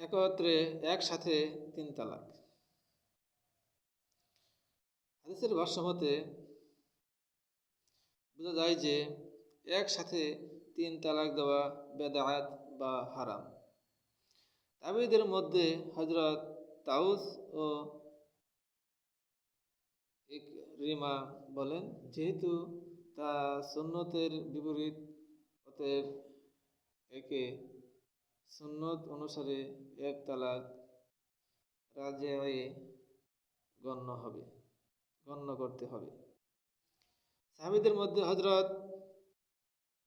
একত্রে একসাথে তিন তালাক। হাদিসের ভাষ্যমতে বোঝা যায় যে একসাথে তিন তালাক দেওয়া বেদায়াত বা হারাম। তাবিদের মধ্যে হজরত তাউস ও রিমা বলেন, যেহেতু তা সুন্নতের বিপরীত অতএব একে সুন্নত অনুসারে এক তালাক রাজে গণ্য হবে, গণ্য করতে হবে। সাহাবিদের মধ্যে হজরত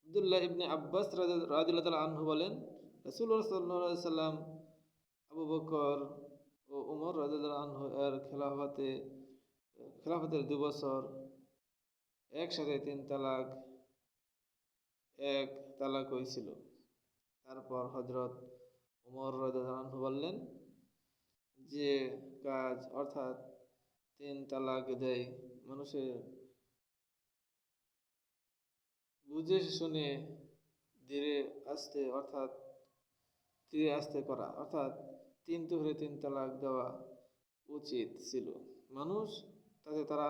আবদুল্লাহ ইবনে আব্বাস রাজুল্লাহ তালা আনহু বলেন সাল্লা সাল্লাম আবু বকর ও উমর রাজুল্লাহ আনহু এর খেলাফতে, খেলাফতের দু বছর একসাথে তিন তালাক, এক তালাক হয়েছিল। তারপর হজরত উমর রাজু বললেন, যে কাজ অর্থাৎ তিন তালাক দেয় মানুষের, বুঝে শুনে ধীরে আস্তে অর্থাৎ ধীরে আস্তে করা, অর্থাৎ তিন তুহরে তিন তালাক দেওয়া উচিত ছিল। মানুষ তাতে তারা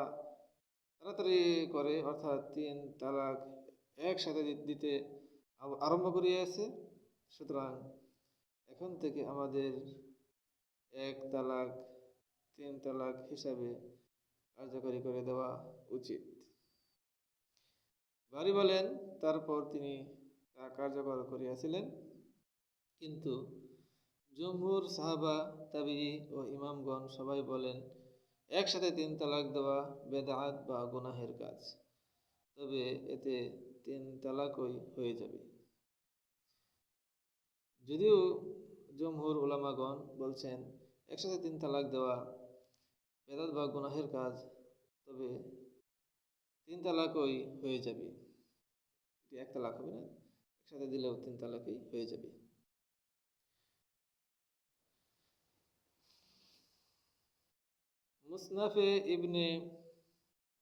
তাড়াতাড়ি করে অর্থাৎ তিন তালাক একসাথে দিতে আরম্ভ করিয়াছে। সুতরাং এখন থেকে আমাদের এক তালাক, তিন তালাক হিসাবে কার্যকরী করে দেওয়া উচিত। বাড়ি বলেন, তারপর তিনি তা কার্যকর করিয়াছিলেন। কিন্তু জমহুর সাহাবা তাবি ও ইমামগণ সবাই বলেন, একসাথে তিন তালাক দেওয়া বেদাত বা গুনাহের কাজ, তবে এতে তিন তালাকই হয়ে যাবে। যদিও জমহুর ওলামাগণ বলছেন, একসাথে তিন তালাক দেওয়া বেদাত বা গুনাহের কাজ, তবে তিন তালাকই হয়ে যাবে। এটি এক তালাক হবে না, একসাথে দিলেও তিন তালাকই হয়ে যাবে। মুসনাফে ইবনে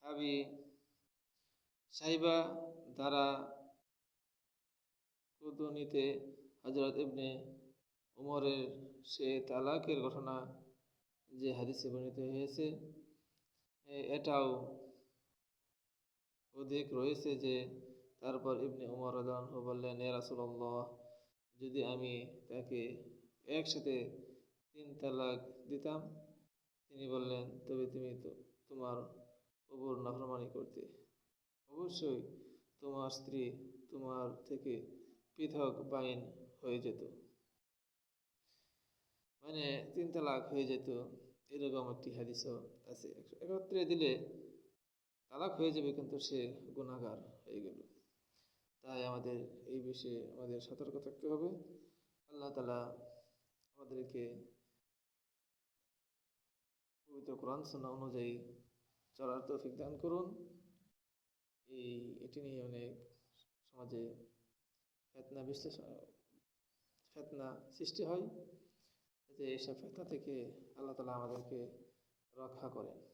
আবি সাইবা দ্বারা কুদনিতে হজরত ইবনে উমরের সে তালাকের ঘটনা যে হাদিসে বর্ণিত হয়েছে এটাও অধিক রয়েছে যে তারপর ইবনে উমর রাজু বললেন, এ রাসুল্লাহ যদি আমি তাকে একসাথে তিন তালাক দিতাম, তিনি বললেন, তবে তুমি তো, তোমার প্রভুর নাফরমানি করতে। অবশ্যই তোমার স্ত্রী তোমার থেকে পৃথক বাইন হয়ে যেত। মানে তিন তালাক হয়ে যেত, এরকম একটি হাদিসও আছে। একত্রে দিলে তালাক হয়ে যাবে কিন্তু সে গুণাগার হয়ে গেল। তাই আমাদের এই বিষয়ে আমাদের সতর্ক থাকতে হবে। আল্লাহ তালা আমাদেরকে পবিত্র কোরআন সোনা অনুযায়ী চলার তৌফিক দান করুন। এই, এটি নিয়ে অনেক সমাজে ফেতনা বিশ্লেষণ ফেতনা সৃষ্টি হয় যে এইসব ফেতনা থেকে আল্লাহ তালা আমাদেরকে রক্ষা করেন।